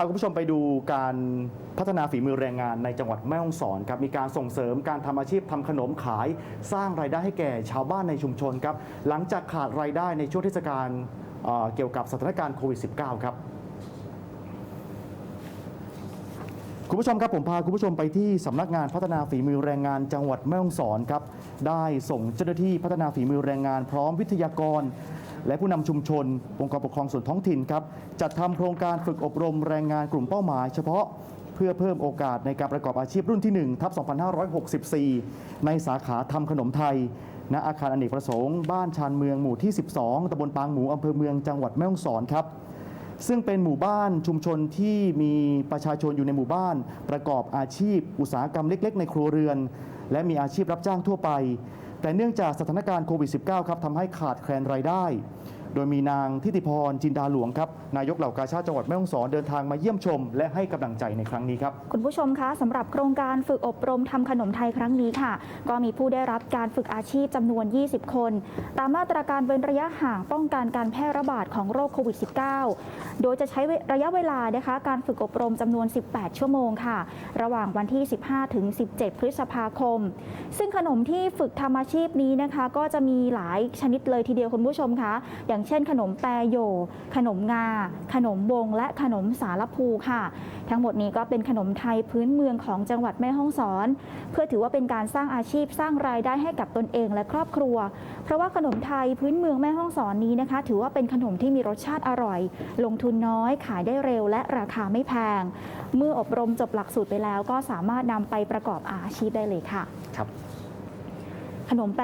พาคุณผู้ชมไปดูการพัฒนาฝีมือแรงงานในจังหวัดแม่ฮ่องสอนครับมีการส่งเสริมการทำอาชีพทำขนมขาย สร้างรายได้ให้แก่ชาวบ้านในชุมชนครับหลังจากขาดรายได้ในช่วงเทศกาลเเกี่ยวกับสถานการณ์โควิด -19 ครับคุณผู้ชมครับผมพาคุณผู้ชมไปที่สำนักงานพัฒนาฝีมือแรงงานจังหวัดแม่ฮ่องสอนครับได้ส่งเจ้าหน้าที่พัฒนาฝีมือแรงงานพร้อมวิทยากร และผู้นำชุมชนองค์กรปกครองส่วนท้องถิ่นครับจัดทำโครงการฝึกอบรมแรงงานกลุ่มเป้าหมายเฉพาะเพื่อเพิ่มโอกาสในการประกอบอาชีพรุ่นที่1ทับ2564 ในสาขาทำขนมไทย ณ อาคารอเนกประสงค์ บ้านชานเมืองหมู่ที่ 12ตำบลปางหมูอำเภอเมืองจังหวัดแม่ฮ่องสอนครับ ซึ่งเป็นหมู่บ้านชุมชนที่มีประชาชนอยู่ในหมู่บ้าน ประกอบอาชีพ อุตสาหกรรมเล็ก ๆ ในครัวเรือน และมีอาชีพรับจ้างทั่วไป แต่เนื่องจากสถานการณ์โควิด -19 ครับทำให้ขาดแคลนรายได้ โดยมีนางทิติพรจินดาหลวงครับนายกเหล่ากาชาติจังหวัดแม่ฮ่องสอนเดินทางมาเยี่ยมชม และให้กำลังใจในครั้งนี้ครับคุณผู้ชมคะสำหรับโครงการฝึกอบรมทำขนมไทยครั้งนี้ค่ะ ก็มีผู้ได้รับการฝึกอาชีพจำนวน 20 คน ตามมาตรการเว้นระยะห่างป้องกันการแพร่ระบาดของโรคโควิด -19 โดยจะใช้ระยะเวลานะคะการฝึกอบรมจำนวน 18 ชั่วโมงค่ะ ระหว่างวันที่ 15 ถึง 17 พฤษภาคม ซึ่งขนมที่ฝึกทำอาชีพนี้นะคะ ก็จะมีหลายชนิดเลยทีเดียวคุณผู้ชมคะอย่างเช่น ขนมแปรโย ขนมงา ขนมวงและขนมสารภูค่ะ ทั้งหมดนี้ก็เป็นขนมไทยพื้นเมืองของจังหวัดแม่ฮ่องสอน เพื่อถือว่าเป็นการสร้างอาชีพสร้างรายได้ให้กับตนเองและครอบครัว เพราะว่าขนมไทยพื้นเมืองแม่ฮ่องสอนนี้นะคะ ถือว่าเป็นขนมที่มีรสชาติอร่อย ลงทุนน้อย ขายได้เร็ว และราคาไม่แพง เมื่ออบรมจบหลักสูตรไปแล้ว ก็สามารถนำไปประกอบอาชีพได้เลยค่ะ ครับ ขนมแป